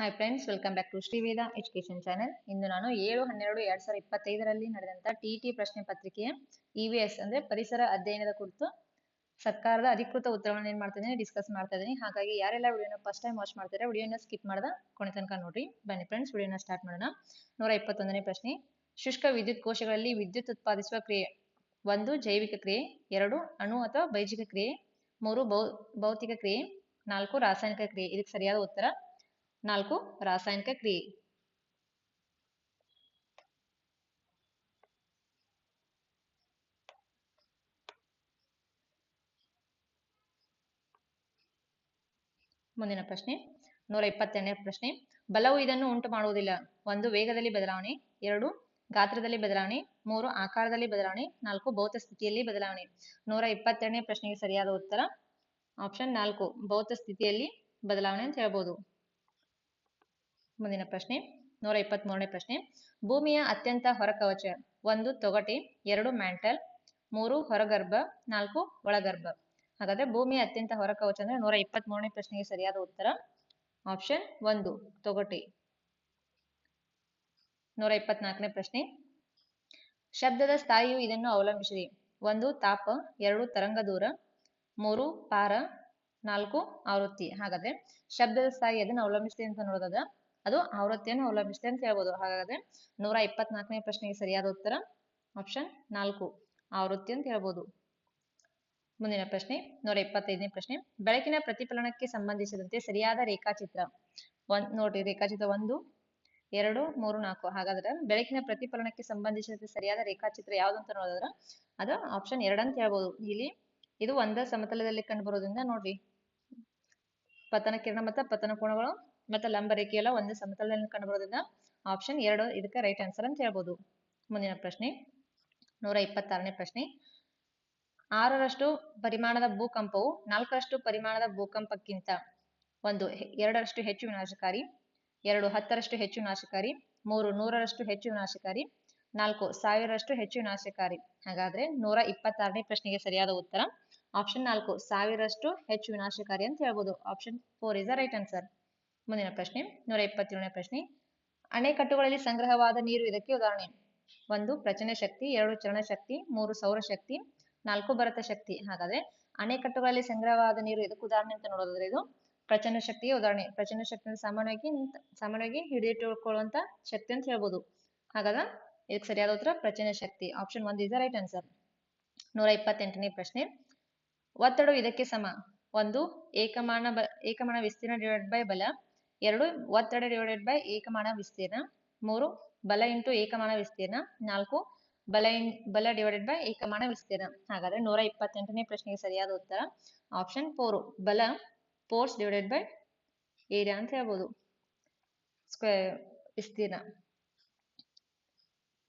Hi friends welcome back to Shriveda education channel ಇಂದು ನಾನು ಏಳು, ಹನ್ನೆರಡು, ಎರಡ್ ಸಾವಿರದ ಇಪ್ಪತ್ತೈದರಲ್ಲಿ ನಡೆದಂತ ಟಿ ಟಿ ಪ್ರಶ್ನೆ ಪತ್ರಿಕೆಯ ಇ ವಿ ಎಸ್ ಅಂದ್ರೆ ಪರಿಸರ ಅಧ್ಯಯನದ ಕುರಿತು ಸರ್ಕಾರದ ಅಧಿಕೃತ ಉತ್ತರವನ್ನು ಏನ್ ಮಾಡ್ತಾ ಡಿಸ್ಕಸ್ ಮಾಡ್ತಾ ಇದ್ದೀನಿ ಹಾಗಾಗಿ ಯಾರೆಲ್ಲ ವಿಡಿಯೋನ ಫಸ್ಟ್ ಟೈಮ್ ವಾಚ್ ಮಾಡ್ತಾರೆ ವಿಡಿಯೋನ ಸ್ಕಿಪ್ ಮಾಡ್ದ ಕೊನೆ ತನಕ ನೋಡ್ರಿ. ಬನ್ನಿ ಫ್ರೆಂಡ್ಸ್ ವಿಡಿಯೋನ ಸ್ಟಾರ್ಟ್ ಮಾಡೋಣ. ನೂರ ಇಪ್ಪತ್ತೊಂದನೇ ಪ್ರಶ್ನೆ. ಶುಷ್ಕ ವಿದ್ಯುತ್ ಕೋಶಗಳಲ್ಲಿ ವಿದ್ಯುತ್ ಉತ್ಪಾದಿಸುವ ಕ್ರಿಯೆ. ಒಂದು, ಜೈವಿಕ ಕ್ರಿಯೆ. ಎರಡು, ಅಣು ಅಥವಾ ಬೈಜಿಕ ಕ್ರಿಯೆ. ಮೂರು, ಭೌ, ಭೌತಿಕ ಕ್ರಿಯೆ. ನಾಲ್ಕು, ರಾಸಾಯನಿಕ ಕ್ರಿಯೆ. ಇದಕ್ಕೆ ಸರಿಯಾದ ಉತ್ತರ ನಾಲ್ಕು ರಾಸಾಯನಿಕ ಕ್ರಿಯೆ. ಮುಂದಿನ ಪ್ರಶ್ನೆ, ನೂರ ಇಪ್ಪತ್ತೆರಡನೇ ಪ್ರಶ್ನೆ. ಬಲವು ಇದನ್ನು ಉಂಟು ಮಾಡುವುದಿಲ್ಲ. ಒಂದು ವೇಗದಲ್ಲಿ ಬದಲಾವಣೆ, ಎರಡು ಗಾತ್ರದಲ್ಲಿ ಬದಲಾವಣೆ, ಮೂರು ಆಕಾರದಲ್ಲಿ ಬದಲಾವಣೆ, ನಾಲ್ಕು ಭೌತ ಸ್ಥಿತಿಯಲ್ಲಿ ಬದಲಾವಣೆ. ನೂರ ಇಪ್ಪತ್ತೆರಡನೇ ಪ್ರಶ್ನೆಗೆ ಸರಿಯಾದ ಉತ್ತರ, ಆಪ್ಷನ್ ನಾಲ್ಕು ಭೌತ ಸ್ಥಿತಿಯಲ್ಲಿ ಬದಲಾವಣೆ ಅಂತ ಹೇಳ್ಬೋದು. ಮುಂದಿನ ಪ್ರಶ್ನೆ, ನೂರ ಇಪ್ಪತ್ತ್ ಮೂರನೇ ಪ್ರಶ್ನೆ. ಭೂಮಿಯ ಅತ್ಯಂತ ಹೊರಕವಚ, ಒಂದು ತೊಗಟೆ, ಎರಡು ಮ್ಯಾಂಟಲ್, ಮೂರು ಹೊರಗರ್ಭ, ನಾಲ್ಕು ಒಳಗರ್ಭ. ಹಾಗಾದ್ರೆ ಭೂಮಿಯ ಅತ್ಯಂತ ಹೊರಕವಚ ಅಂದ್ರೆ ನೂರ ಇಪ್ಪತ್ತ್ ಮೂರನೇ ಪ್ರಶ್ನೆಗೆ ಸರಿಯಾದ ಉತ್ತರ. ಆಪ್ಷನ್ ಒಂದು, ತೊಗಟೆ. ನೂರ ಇಪ್ಪತ್ನಾಲ್ಕನೇ ಪ್ರಶ್ನೆ. ಶಬ್ದದ ಸ್ಥಾಯಿಯು ಇದನ್ನು ಅವಲಂಬಿಸಿದೆ ಒಂದು, ತಾಪ. ಎರಡು, ತರಂಗ ದೂರ. ಮೂರು, ಪಾರ. ನಾಲ್ಕು, ಆವೃತ್ತಿ. ಹಾಗಾದ್ರೆ ಶಬ್ದದ ಸ್ಥಾಯಿ ಅದನ್ನು ಅವಲಂಬಿಸಿದೆ ಅಂತ ನೋಡೋದಾದ. ಅದು ಆವೃತ್ತಿಯನ್ನು ಅವಲಂಬಿಸಿದೆ ಅಂತ ಹೇಳ್ಬೋದು. ಹಾಗಾದ್ರೆ ನೂರ ಇಪ್ಪತ್ನಾಲ್ಕನೇ ಪ್ರಶ್ನೆಗೆ ಸರಿಯಾದ ಉತ್ತರ ಆಪ್ಷನ್ ನಾಲ್ಕು, ಆವೃತ್ತಿ ಅಂತ ಹೇಳ್ಬೋದು. ಮುಂದಿನ ಪ್ರಶ್ನೆ, ನೂರ ಇಪ್ಪತ್ತೈದನೇ ಪ್ರಶ್ನೆ. ಬೆಳಕಿನ ಪ್ರತಿಫಲನಕ್ಕೆ ಸಂಬಂಧಿಸಿದಂತೆ ಸರಿಯಾದ ರೇಖಾಚಿತ್ರ ಒಂದ್ ನೋಡ್ರಿ, ರೇಖಾಚಿತ್ರ ಒಂದು, ಎರಡು, ಮೂರು, ನಾಲ್ಕು. ಹಾಗಾದ್ರೆ ಬೆಳಕಿನ ಪ್ರತಿಫಲನಕ್ಕೆ ಸಂಬಂಧಿಸಿದಂತೆ ಸರಿಯಾದ ರೇಖಾಚಿತ್ರ ಯಾವ್ದು ಅಂತ ನೋಡಿದ್ರ ಅದು ಆಪ್ಷನ್ ಎರಡು ಅಂತ ಹೇಳ್ಬೋದು. ಇಲ್ಲಿ ಇದು ಒಂದ ಸಮತಲದಲ್ಲಿ ಕಂಡು ಬರೋದ್ರಿಂದ ನೋಡ್ರಿ, ಪತನ ಕಿರಣ ಮತ್ತು ಪತನ ಕೋಣಗಳು ಮತ್ತೆ ಲಂಬ ರೇಖೆಯೆಲ್ಲ ಒಂದೇ ಸಮತಲದಲ್ಲಿ ಕಂಡು ಬರೋದ್ರಿಂದ ಆಪ್ಷನ್ ಎರಡು ಇದಕ್ಕೆ ರೈಟ್ ಆನ್ಸರ್ ಅಂತ ಹೇಳ್ಬೋದು. ಮುಂದಿನ ಪ್ರಶ್ನೆ, ನೂರ ಇಪ್ಪತ್ತಾರನೇ ಪ್ರಶ್ನೆ. ಆರರಷ್ಟು ಪರಿಮಾಣದ ಭೂಕಂಪವು ನಾಲ್ಕರಷ್ಟು ಪರಿಮಾಣದ ಭೂಕಂಪಕ್ಕಿಂತ ಒಂದು ಎರಡರಷ್ಟು ಹೆಚ್ಚು ವಿನಾಶಕಾರಿ, ಎರಡು ಹತ್ತರಷ್ಟು ಹೆಚ್ಚು ವಿನಾಶಕಾರಿ, ಮೂರು ನೂರರಷ್ಟು ಹೆಚ್ಚು ವಿನಾಶಕಾರಿ, ನಾಲ್ಕು ಸಾವಿರರಷ್ಟು ಹೆಚ್ಚು ವಿನಾಶಕಾರಿ. ಹಾಗಾದ್ರೆ ನೂರ ಇಪ್ಪತ್ತಾರನೇ ಪ್ರಶ್ನೆಗೆ ಸರಿಯಾದ ಉತ್ತರ. ಆಪ್ಷನ್ ನಾಲ್ಕು ಸಾವಿರಷ್ಟು ಹೆಚ್ಚು ವಿನಾಶಕಾರಿ ಅಂತ ಹೇಳ್ಬೋದು. Option four is the right answer ಮುಂದಿನ ಪ್ರಶ್ನೆ, ನೂರ ಇಪ್ಪತ್ತೇಳನೇ ಪ್ರಶ್ನೆ. ಅಣೆಕಟ್ಟುಗಳಲ್ಲಿ ಸಂಗ್ರಹವಾದ ನೀರು ಇದಕ್ಕೆ ಉದಾಹರಣೆ. ಒಂದು ಪ್ರಚನ ಶಕ್ತಿ, ಎರಡು, ಚಲನ ಶಕ್ತಿ, ಮೂರು ಸೌರಶಕ್ತಿ ನಾಲ್ಕು, ಭರತ ಶಕ್ತಿ. ಹಾಗಾದ್ರೆ ಅಣೆಕಟ್ಟುಗಳಲ್ಲಿ ಸಂಗ್ರಹವಾದ ನೀರು ಇದಕ್ಕೆ ಉದಾಹರಣೆ ಅಂತ ನೋಡೋದಾದ್ರೆ ಇದು ಪ್ರಚನ ಶಕ್ತಿಯ ಉದಾಹರಣೆ. ಪ್ರಚನ ಶಕ್ತಿ ಸಾಮಾನ್ಯವಾಗಿ ಸಾಮಾನ್ಯವಾಗಿ ಹಿಡಿದಿಟ್ಟುಕೊಳ್ಳುವಂತ ಶಕ್ತಿ ಅಂತ ಹೇಳ್ಬೋದು. ಹಾಗಾದ್ರೆ ಇದಕ್ಕೆ ಸರಿಯಾದ ಉತ್ತರ ಪ್ರಚನ ಶಕ್ತಿ. Option one is right answer ನೂರ ಇಪ್ಪತ್ತೆಂಟನೇ ಪ್ರಶ್ನೆ. ಒತ್ತಡ ಇದಕ್ಕೆ ಸಮ. ಒಂದು, ಏಕಮಾನ ಏಕಮಾನ ವಿಸ್ತೀರ್ಣ ಡಿವೈಡ್ ಬೈ ಬಲ. ಎರಡು ಒತ್ತಡ ಡಿವೈಡೆಡ್ ಬೈ ಏಕಮಾನ ವಿಸ್ತೀರ್ಣ. ಮೂರು ಬಲ ಇಂಟು ಏಕಮಾನ ವಿಸ್ತೀರ್ಣ. ನಾಲ್ಕು ಬಲ ಇನ್, ಬಲ ಡಿವೈಡೆಡ್ ಬೈ ಏಕಮಾನ ವಿಸ್ತೀರ್ಣ. ಹಾಗಾದ್ರೆ ನೂರ ಇಪ್ಪತ್ತೆಂಟನೇ ಪ್ರಶ್ನೆಗೆ ಸರಿಯಾದ ಉತ್ತರ. ಆಪ್ಷನ್ ಫೋರ್ ಬಲ ಫೋರ್ಸ್ ಡಿವೈಡೆಡ್ ಬೈ ಏರಿಯಾ ಅಂತ ಹೇಳ್ಬೋದು. ಸ್ಕ್ವೇರ್ ವಿಸ್ತೀರ್ಣ.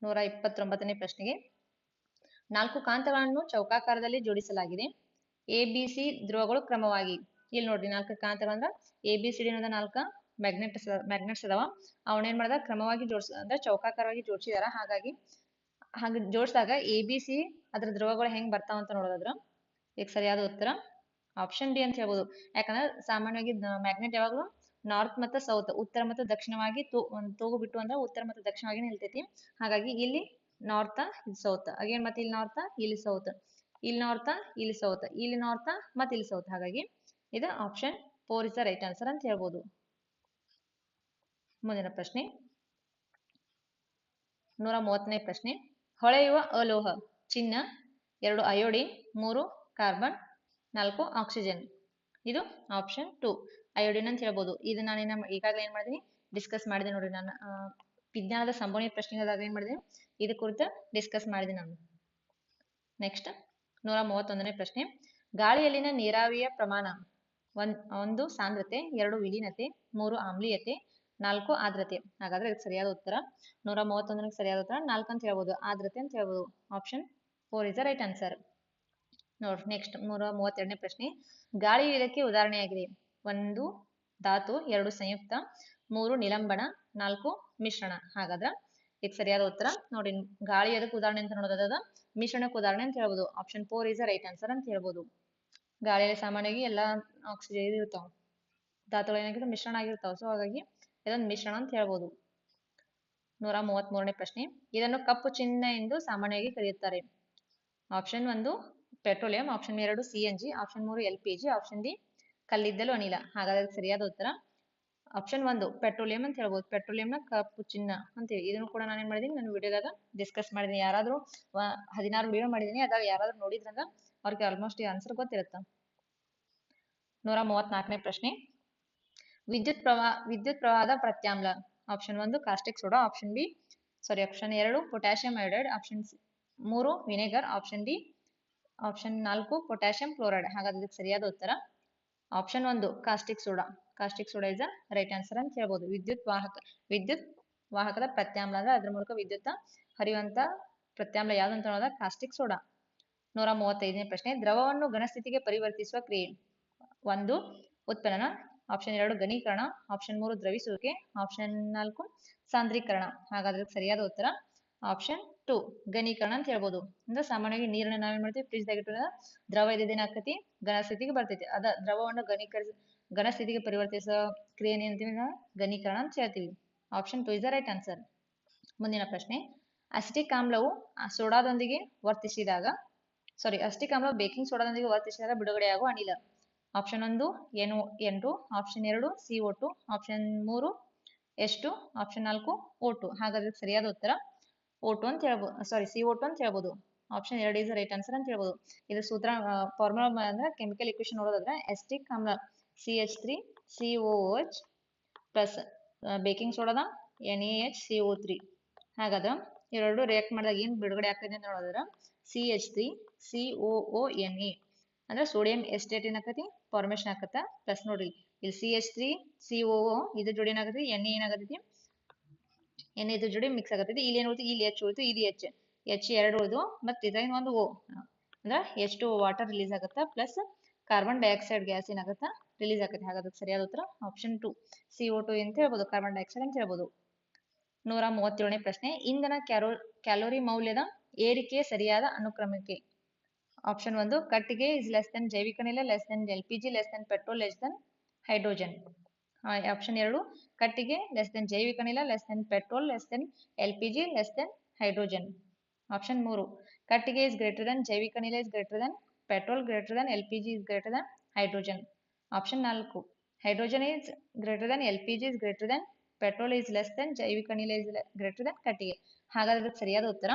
ನೂರ ಇಪ್ಪತ್ತೊಂಬತ್ತನೇ ಪ್ರಶ್ನೆಗೆ ನಾಲ್ಕು ಕಾಂತಗಳನ್ನು ಚೌಕಾಕಾರದಲ್ಲಿ ಜೋಡಿಸಲಾಗಿದೆ. ಎ ಬಿ ಸಿ ಧ್ರುವಗಳು ಕ್ರಮವಾಗಿ. ಇಲ್ಲಿ ನೋಡ್ರಿ ನಾಲ್ಕು ಕಾಂತಗಳಂದ್ರ ಎ ಬಿ ಸಿ ಡಿ ಅನ್ನೋದ ನಾಲ್ಕ. ಮ್ಯಾಗ್ನೆಟ್ಸ್ ಮ್ಯಾಗ್ನೆಟ್ಸ್ ಅದಾವ ಅವನ ಏನ್ ಮಾಡ್ದ? ಕ್ರಮವಾಗಿ ಜೋಡಿಸ್, ಅಂದ್ರೆ ಚೌಕಾಕಾರವಾಗಿ ಜೋಡಿಸಿದಾರ. ಹಾಗಾಗಿ, ಹಾಗೆ ಜೋಡಿಸಿದಾಗ ಎ ಬಿ ಸಿ ಅದ್ರ ಧ್ರುವಗಳು ಹೆಂಗ್ ಬರ್ತಾವ ಅಂತ ನೋಡೋದಾದ್ರ, ಈಗ ಸರಿಯಾದ ಉತ್ತರ ಆಪ್ಷನ್ ಡಿ ಅಂತ ಹೇಳ್ಬೋದು. ಯಾಕಂದ್ರೆ ಸಾಮಾನ್ಯವಾಗಿ ಮ್ಯಾಗ್ನೆಟ್ ಯಾವಾಗಲೂ ನಾರ್ತ್ ಮತ್ತು ಸೌತ್ ಉತ್ತರ ಮತ್ತು ದಕ್ಷಿಣವಾಗಿ ತೂ ತೂಗು ಬಿಟ್ಟು ಅಂದ್ರೆ ಉತ್ತರ ಮತ್ತು ದಕ್ಷಿಣವಾಗಿ ನಿಲ್ತೈತಿ. ಹಾಗಾಗಿ ಇಲ್ಲಿ ನಾರ್ತ್ ಇಲ್ಲಿ ಸೌತ್ ಅಗೇನ್ ಮತ್ತೆ ಇಲ್ಲಿ ನಾರ್ತ್ ಇಲ್ಲಿ ಸೌತ್ ಇಲ್ಲಿ ನಾರ್ತ್ ಇಲ್ಲಿ ಸೌತ್ ಇಲ್ಲಿ ನಾರ್ತ್ ಮತ್ತೆ ಇಲ್ಲಿ ಸೌತ್ ಹಾಗಾಗಿ ಇದು option four is the right answer ಅಂತ ಹೇಳ್ಬೋದು. ಮುಂದಿನ ಪ್ರಶ್ನೆ. ನೂರ ಮೂವತ್ತನೇ ಪ್ರಶ್ನೆ. ಹೊಳೆಯುವ ಅಲೋಹ, ಚಿನ್ನ, ಎರಡು ಅಯೋಡಿನ್, ಮೂರು ಕಾರ್ಬನ್, ನಾಲ್ಕು ಆಕ್ಸಿಜನ್. ಇದು ಆಪ್ಷನ್ ಟು ಅಯೋಡಿನ್ ಅಂತ ಹೇಳ್ಬೋದು. ಇದು ನಾನು ಏನ ಈಗಾಗಲೇ ಏನ್ ಮಾಡಿದೀನಿ ಡಿಸ್ಕಸ್ ಮಾಡಿದೆ ನೋಡಿ ನಾನು. ವಿಜ್ಞಾನದ ಸಂಭವನೀಯ ಪ್ರಶ್ನೆಗಳಾಗ ಏನ್ ಮಾಡಿದೆ? ಇದು ಕುರಿತು ಡಿಸ್ಕಸ್ ಮಾಡಿದೆ ನಾನು. ನೆಕ್ಸ್ಟ್ ನೂರ ಮೂವತ್ತೊಂದನೇ ಪ್ರಶ್ನೆ. ಗಾಳಿಯಲ್ಲಿನ ನೀರಾವಿಯ ಪ್ರಮಾಣ. ಒಂದ್, ಒಂದು ಸಾಂದ್ರತೆ, ಎರಡು ವಿಲೀನತೆ, ಮೂರು ಆಮ್ಲೀಯತೆ ನಾಲ್ಕು ಆದ್ರತೆ. ಹಾಗಾದ್ರೆ ಇದಕ್ಕೆ ಸರಿಯಾದ ಉತ್ತರ ನೂರ ಮೂವತ್ತೊಂದಕ್ಕೆ ಸರಿಯಾದ ಉತ್ತರ ನಾಲ್ಕು ಅಂತ ಹೇಳ್ಬೋದು. ಆದ್ರತೆ ಅಂತ ಹೇಳ್ಬೋದು. Option four is the right answer ನೋಡ್ರಿ ನೆಕ್ಸ್ಟ್ ನೂರ ಮೂವತ್ತೆರಡನೇ ಪ್ರಶ್ನೆ. ಗಾಳಿ ಇದಕ್ಕೆ ಉದಾಹರಣೆಯಾಗಿದೆ. ಒಂದು, ಧಾತು, ಎರಡು ಸಂಯುಕ್ತ, ಮೂರು ನಿಲಂಬನ, ನಾಲ್ಕು ಮಿಶ್ರಣ. ಹಾಗಾದ್ರೆ ಇದಕ್ಕೆ ಸರಿಯಾದ ಉತ್ತರ ನೋಡಿ, ಗಾಳಿ ಅದಕ್ಕೆ ಉದಾಹರಣೆ ಅಂತ ನೋಡೋದಾದ ಮಿಶ್ರಣಕ್ಕೆ ಉದಾಹರಣೆ ಅಂತ ಹೇಳ್ಬೋದು. Option four is the right answer ಅಂತ ಹೇಳ್ಬೋದು. ಗಾಳಿಯಲ್ಲಿ ಸಾಮಾನ್ಯವಾಗಿ ಎಲ್ಲಾ ಆಕ್ಸಿಜನ್ ಇರ್ತಾವ. ಧಾತುಗಳು ಏನಾಗಿರ್ತಾವ? ಮಿಶ್ರಣ ಆಗಿರ್ತಾವ. ಸೊ ಹಾಗಾಗಿ ಇದೊಂದು ಮಿಶ್ರಣ ಅಂತ ಹೇಳ್ಬೋದು. ನೂರ ಮೂವತ್ತ್ ಮೂರನೇ ಪ್ರಶ್ನೆ. ಇದನ್ನು ಕಪ್ಪು ಚಿಹ್ನೆ ಎಂದು ಸಾಮಾನ್ಯವಾಗಿ ಕರೆಯುತ್ತಾರೆ. ಆಪ್ಷನ್ ಒಂದು ಪೆಟ್ರೋಲಿಯಂ ಆಪ್ಷನ್ ಎರಡು ಸಿ ಎನ್ ಜಿ ಆಪ್ಷನ್ ಮೂರು L P G option D, ಕಲ್ಲಿದ್ದಲು ಅನಿಲ. ಹಾಗಾದ್ರೆ ಸರಿಯಾದ ಉತ್ತರ. ಆಪ್ಷನ್ ಒಂದು ಪೆಟ್ರೋಲಿಯಂ ಅಂತ ಹೇಳ್ಬೋದು. ಪೆಟ್ರೋಲಿಯಂನ ಕಪ್ಪು ಚಿನ್ನ ಅಂತೇಳಿ ಇದನ್ನು ಕೂಡ ನಾನು ಏನ್ ಮಾಡಿದೀನಿ, ನನ್ನ ವಿಡಿಯೋದಾಗ ಡಿಸ್ಕಸ್ ಮಾಡಿದೀನಿ. ಯಾರಾದರೂ ಹದಿನಾರು ವಿಡಿಯೋ ಮಾಡಿದೀನಿ. ಅದಾಗ ಯಾರಾದರೂ ನೋಡಿದ್ರಂದ್ರ ಅವ್ರಿಗೆ ಆಲ್ಮೋಸ್ಟ್ ಈ ಆನ್ಸರ್ ಗೊತ್ತಿರುತ್ತೆ. ನೂರ ಮೂವತ್ನಾಲ್ಕನೇ ಪ್ರಶ್ನೆ. ವಿದ್ಯುತ್ ಪ್ರವಾಹ ವಿದ್ಯುತ್ ಪ್ರವಾಹದ ಪ್ರತ್ಯಾಮ್ಲ. ಆಪ್ಷನ್ ಒಂದು caustic soda option B sorry option ಎರಡು ಪೊಟ್ಯಾಷಿಯಂ ಐಡೈಡ್ ಆಪ್ಷನ್ ಮೂರು ವಿನೆಗರ್ ಆಪ್ಷನ್ ಡಿ ಆಪ್ಷನ್ ನಾಲ್ಕು ಪೊಟ್ಯಾಷಿಯಂ ಕ್ಲೋರೈಡ್ ಹಾಗಾದ್ರೆ ಸರಿಯಾದ ಉತ್ತರ. ಆಪ್ಷನ್ ಒಂದು caustic soda caustic soda is right answer ಅಂತ ಹೇಳ್ಬೋದು. ವಿದ್ಯುತ್ ವಾಹಕ, ವಿದ್ಯುತ್ ವಾಹಕದ ಪ್ರತ್ಯಾಮ್ಲ ಅಂದ್ರೆ ಅದ್ರ ಮೂಲಕ ವಿದ್ಯುತ್ ಹರಿಯುವಂತ ಪ್ರತ್ಯಾಮ್ಲ ಯಾವ್ದು ಅಂತ ನೋಡಿದಾಗ ಕಾಸ್ಟಿಕ್ ಸೋಡಾ ನೂರ ಮೂವತ್ತೈದನೇ ಪ್ರಶ್ನೆ, ದ್ರವವನ್ನು ಘನಸ್ಥಿತಿಗೆ ಪರಿವರ್ತಿಸುವ ಕ್ರಿಯೆ. ಒಂದು ಉತ್ಪನ್ನ ಆಪ್ಷನ್ ಎರಡು ಘನೀಕರಣ ಆಪ್ಷನ್ ಮೂರು ದ್ರವಿಸುವಿಕೆ ಆಪ್ಷನ್ ನಾಲ್ಕು ಸಾಂದ್ರೀಕರಣ. ಹಾಗಾದ್ರೆ ಸರಿಯಾದ ಉತ್ತರ ಆಪ್ಷನ್ ಟು ಘನೀಕರಣ ಅಂತ ಹೇಳ್ಬೋದು. ಅಂದ್ರೆ ಸಾಮಾನ್ಯವಾಗಿ ನೀರನ್ನ ನಾವೇನ್ ಮಾಡ್ತೀವಿ? ಫ್ರಿಜ್ ದಾಗ ದ್ರವ ಇದೇನ ಆಕತಿ ಘನ ಸ್ಥಿತಿಗೆ ಬರ್ತೈತಿ. ಅದ ದ್ರವವನ್ನು ಘನೀಕರಿಸ ಘನ ಸ್ಥಿತಿಗೆ ಪರಿವರ್ತಿಸೋ ಕ್ರಿಯೆ ಏನಂತೀವಿ ನಾವು? ಘನೀಕರಣ ಅಂತ ಹೇಳ್ತೀವಿ. Option two is the right answer ಮುಂದಿನ ಪ್ರಶ್ನೆ. ಅಸ್ಟಿಕ್ ಆಮ್ಲವು ಸೋಡಾದೊಂದಿಗೆ ವರ್ತಿಸಿದಾಗ ಸಾರಿ ಅಸ್ಟಿಕ್ ಆಮ್ಲ ಬೇಕಿಂಗ್ ಸೋಡಾದೊಂದಿಗೆ ವರ್ತಿಸಿದಾಗ ಬಿಡುಗಡೆಯಾಗುವ ಅನಿಲ. ಆಪ್ಷನ್ ಒಂದು, ಏನು ಎನ್ ಟು ಆಪ್ಷನ್ ಎರಡು ಸಿ ಒ ಟು ಆಪ್ಷನ್ ಮೂರು ಎಸ್ ಟು ಆಪ್ಷನ್ ನಾಲ್ಕು ಓ ಟು ಹಾಗಾದ್ರೆ ಸರಿಯಾದ ಉತ್ತರ ಓ ಟು ಅಂತ ಹೇಳ್ಬೋದು ಸಾರಿ ಸಿ ಒ ಟು ಅಂತ ಹೇಳ್ಬೋದು. ಆಪ್ಷನ್ ಎರಡು ಇಸ್ ರೈಟ್ ಆನ್ಸರ್ ಅಂತ ಹೇಳ್ಬೋದು. ಇದು ಸೂತ್ರ ಫಾರ್ಮುಲಾ ಅಂದ್ರೆ ಕೆಮಿಕಲ್ ಇಕ್ವೇಶನ್ ನೋಡೋದಾದ್ರೆ ಎಸ್ಟಿಕ್ ಆಮ್ಲ C H three C O H plus baking ಸೋಡಾದ N A H C O three ಹಾಗಾದ್ರೆ ಇವೆರಡು ರಿಯಾಕ್ಟ್ ಮಾಡಿದಾಗ ಏನು ಬಿಡುಗಡೆ ಆಗ್ತದೆ ಅಂತ ನೋಡಿದ್ರೆ C H three C O N A ಅಂದ್ರೆ ಸೋಡಿಯಂ ಎಸ್ಟೇಟ್ ಏನಾಗತಿ ಫಾರ್ಮೇಶನ್ ಆಗತ್ತ ಪ್ಲಸ್ ನೋಡ್ರಿ, ಇಲ್ಲಿ C H three C O ಇದ್ರ ಜೋಡಿ ಏನಾಗತಿ ಎನ್ ಏನಾಗತೈತಿ ಎನ್ ಇದ್ರ ಜೋಡಿ ಮಿಕ್ಸ್ ಆಗತೈತಿ ಇಲ್ಲಿ ಏನ್ ಇಲ್ಲಿ ಎಚ್ ಉಳಿತು, ಇಲ್ಲಿ ಎಚ್ ಎಚ್ ಎರಡು ಉಳಿದು, ಮತ್ತೆ ಇದ್ರಾಗ ಒಂದು ಓ ಅಂದ್ರೆ ಎಚ್ ಟು ವಾಟರ್ ರಿಲೀಸ್ ಆಗತ್ತ ಪ್ಲಸ್ ಕಾರ್ಬನ್ ಡೈಆಕ್ಸೈಡ್ ಗ್ಯಾಸ್ ಏನಾಗತ್ತ ರಿಲೀಸ್ ಆಗತ್ತೆ ಹಾಗಾದ್ರೆ ಸರಿಯಾದ ಉತ್ತರ? Option two C O two ಅಂತ ಹೇಳ್ಬೋದು. ಕಾರ್ಬನ್ ಡೈಆಕ್ಸೈಡ್ ಅಂತ ಹೇಳ್ಬೋದು. ನೂರ ಮೂವತ್ತೇಳನೇ ಪ್ರಶ್ನೆ. ಇಂಧನ ಕ್ಯಾರೋ ಕ್ಯಾಲೋರಿ ಮೌಲ್ಯದ ಏರಿಕೆ ಸರಿಯಾದ ಅನುಕ್ರಮಕ್ಕೆ? ಆಪ್ಷನ್ ಒಂದು, ಕಟ್ಟಿಗೆ ಇಸ್ ಲೆಸ್ ದೆನ್ ಜೈವಿಕ ಅನಿಲ less than L P G less than petrol less than hydrogen option ಎರಡು, ಕಟ್ಟಿಗೆ ಲೆಸ್ ದೆನ್ ಜೈವಿಕ ಅನಿಲ less than petrol less than L P G less than hydrogen option ಮೂರು, ಕಟ್ಟಿಗೆ ಇಸ್ ಗ್ರೇಟರ್ ದೆನ್ ಜೈವಿಕ ಅನಿಲ is greater than petrol greater than L P G is greater than hydrogen option ನಾಲ್ಕು hydrogen is greater than L P G is greater than petrol is less than ಜೈವಿಕ ಅನಿಲ is greater then ಕಟ್ಟಿಗೆ. ಹಾಗಾದ್ರೆ ಸರಿಯಾದ ಉತ್ತರ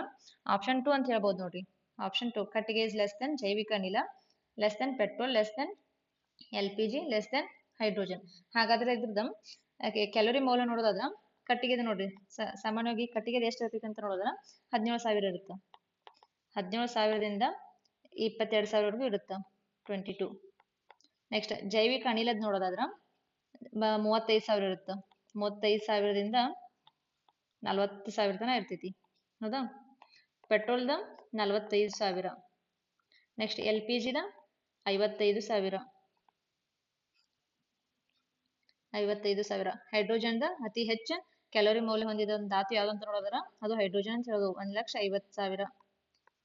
option to ಅಂತ ಹೇಳ್ಬೋದು ನೋಡ್ರಿ. ಆಪ್ಷನ್ ಟು ಕಟ್ಟಿಗೆ ಇಸ್ ಲೆಸ್ ದೆನ್ ಜೈವಿಕ ಅನಿಲ less than petrol less than L P G less than hydrogen ಹಾಗಾದ್ರೆ ಇದ್ರದ್ದು ಕ್ಯಾಲೋರಿ ಮೌಲ್ಯ ನೋಡೋದಾದ್ರೆ ಕಟ್ಟಿಗೆದ ನೋಡ್ರಿ. ಸಾಮಾನ್ಯವಾಗಿ ಕಟ್ಟಿಗೆದ ಎಷ್ಟು ಇರ್ತೈತೆ ಅಂತ ನೋಡೋದ್ರೆ ಹದಿನೇಳು ಸಾವಿರ ಇರುತ್ತೆ. ಹದಿನೇಳು ಸಾವಿರದಿಂದ ಇಪ್ಪತ್ತೆರಡು ಸಾವಿರವರೆಗೂ ಇರುತ್ತೆ ಟ್ವೆಂಟಿ ಟು ನೆಕ್ಸ್ಟ್ ಜೈವಿಕ ಅನಿಲದ ನೋಡೋದಾದ್ರೆ ಮೂವತ್ತೈದು ಸಾವಿರ ಇರುತ್ತೆ. ಮೂವತ್ತೈದು ಸಾವಿರದಿಂದ ನಲವತ್ತು ಸಾವಿರ ತನಕ ಇರ್ತೈತಿ. ಹೌದಾ? ಪೆಟ್ರೋಲ್ದ ನಲವತ್ತೈದು ಸಾವಿರ. ನೆಕ್ಸ್ಟ್ ಎಲ್ ಪಿ ಜಿದ ಐವತ್ತೈದು ಸಾವಿರ. ಐವತ್ತೈದು ಸಾವಿರ. ಹೈಡ್ರೋಜನ್ದ ಅತಿ ಹೆಚ್ಚು ಕ್ಯಾಲೋರಿ ಮೌಲ್ಯ ಹೊಂದಿದ ಒಂದು ಧಾತು ಯಾವ್ದು ಅಂತ ನೋಡಿದ್ರ? ಅದು ಹೈಡ್ರೋಜನ್ ಅಂತ ಹೇಳ್ಬೋದು. ಒಂದ್ ಲಕ್ಷ ಐವತ್ತು ಸಾವಿರ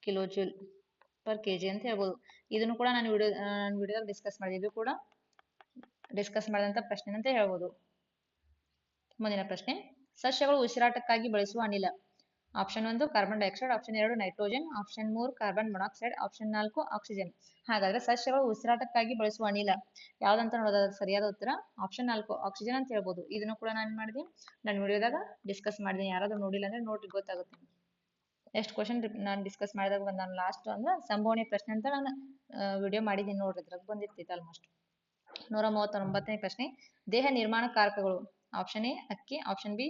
kilo joule per K G ಅಂತ ಹೇಳ್ಬೋದು. ಇದನ್ನು ಕೂಡ ನಾನು ವಿಡಿಯೋ ವಿಡಿಯೋದಾಗ ಡಿಸ್ಕಸ್ ಮಾಡಿದೆ. ಇದು ಕೂಡ ಡಿಸ್ಕಸ್ ಮಾಡಿದಂಥ ಪ್ರಶ್ನೆ ಅಂತ ಹೇಳ್ಬೋದು. ಮುಂದಿನ ಪ್ರಶ್ನೆ. ಸಸ್ಯಗಳು ಉಸಿರಾಟಕ್ಕಾಗಿ ಬಳಸುವ ಅನಿಲ. ಆಪ್ಷನ್ ಒಂದು ಕಾರ್ಬನ್ ಡೈಆಕ್ಸೈಡ್ ಆಪ್ಷನ್ ಎರಡು ನೈಟ್ರೋಜನ್ ಆಪ್ಷನ್ ಮೂರು ಕಾರ್ಬನ್ ಮೊನಾಕ್ಸೈಡ್ ಆಪ್ಷನ್ ನಾಲ್ಕು ಆಕ್ಸಿಜನ್ ಹಾಗಾದ್ರೆ ಸಸ್ಯಗಳು ಉಸಿರಾಟಕ್ಕಾಗಿ ಬಳಸುವ ಅನಿಲ. ಯಾವ್ದಂತ ನೋಡೋದಾದ್ರೆ ಸರಿಯಾದ ಉತ್ತರ? ಆಪ್ಷನ್ ನಾಲ್ಕು ಆಕ್ಸಿಜನ್ ಅಂತ ಹೇಳ್ಬೋದು. ಇದನ್ನು ಕೂಡ ನಾನು ಮಾಡಿದೆ. ನಾನು ವಿಡಿಯೋದಾಗ ಡಿಸ್ಕಸ್ ಮಾಡಿದೆ. ಯಾರಾದ್ರೂ ನೋಡಿಲ್ಲ ಅಂದ್ರೆ ನೋಡ್ರಿ, ಗೊತ್ತಾಗುತ್ತೆ. ನೆಕ್ಸ್ಟ್ ಕ್ವಶನ್ ನಾನು ಡಿಸ್ಕಸ್ ಮಾಡಿದಾಗ ಬಂದ ನಾನು ಲಾಸ್ಟ್ ಅಂದ್ರೆ ಸಂಭವನೀಯ ಪ್ರಶ್ನೆ ಅಂತ ನಾನು ವಿಡಿಯೋ ಮಾಡಿದ್ದೀನಿ ನೋಡ್ರಿ. ಅದ್ರಾಗ ಬಂದಿರ್ತೈತೆ ಆಲ್ಮೋಸ್ಟ್ ನೂರ ಮೂವತ್ತೊಂಬತ್ತನೇ ಪ್ರಶ್ನೆ. ದೇಹ ನಿರ್ಮಾಣ ಕಾರಕಗಳು ಆಪ್ಷನ್ ಎ ಅಕ್ಕಿ. ಆಪ್ಷನ್ ಬಿ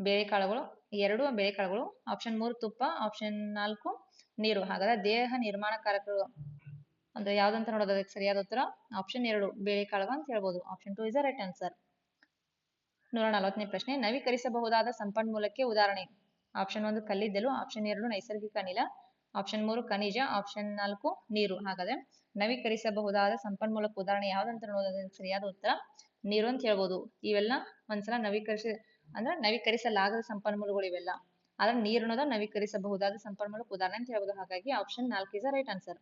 ಬೇಳೆಕಾಳುಗಳು ಎರಡು ಬೇಳೆಕಾಳುಗಳು ಆಪ್ಷನ್ ಮೂರು ತುಪ್ಪ ಆಪ್ಷನ್ ನಾಲ್ಕು ನೀರು. ಹಾಗಾದ್ರೆ ದೇಹ ನಿರ್ಮಾಣ ಕಾರಕಗಳು ಅಂದ್ರೆ ಯಾವ್ದಂತ ನೋಡೋದು ಅದಕ್ಕೆ ಸರಿಯಾದ ಉತ್ತರ? ಆಪ್ಷನ್ ಎರಡು ಬೇಳೆಕಾಳುಗಳು ಅಂತ ಹೇಳ್ಬೋದು. Option two is a right answer ನೂರ ನಲವತ್ತನೇ ಪ್ರಶ್ನೆ, ನವೀಕರಿಸಬಹುದಾದ ಸಂಪನ್ಮೂಲಕ್ಕೆ ಉದಾಹರಣೆ. ಆಪ್ಷನ್ ಒಂದು ಕಲ್ಲಿದ್ದಲು ಆಪ್ಷನ್ ಎರಡು ನೈಸರ್ಗಿಕ ಅನಿಲ ಆಪ್ಷನ್ ಮೂರು ಖನಿಜ ಆಪ್ಷನ್ ನಾಲ್ಕು ನೀರು. ಹಾಗಾದ್ರೆ ನವೀಕರಿಸಬಹುದಾದ ಸಂಪನ್ಮೂಲಕ್ಕೆ ಉದಾಹರಣೆ ಯಾವ್ದಂತ ನೋಡೋದಕ್ಕೆ ಸರಿಯಾದ ಉತ್ತರ? ನೀರು ಅಂತ ಹೇಳ್ಬೋದು. ಇವೆಲ್ಲ ಒಂದ್ಸಲ ನವೀಕರಿಸಿ ಅಂದ್ರೆ ನವೀಕರಿಸಲಾಗದ ಸಂಪನ್ಮೂಲಗಳು ಇವೆಲ್ಲ. ಆದ್ರೆ ನೀರು ಅನ್ನೋದ ನವೀಕರಿಸಬಹುದಾದ ಸಂಪನ್ಮೂಲಕ್ಕೆ ಉದಾಹರಣೆ ಅಂತ ಹೇಳ್ಬೋದು. ಹಾಗಾಗಿ ಆಪ್ಷನ್ ನಾಲ್ಕು ಇಸ್ ರೈಟ್ ಆನ್ಸರ್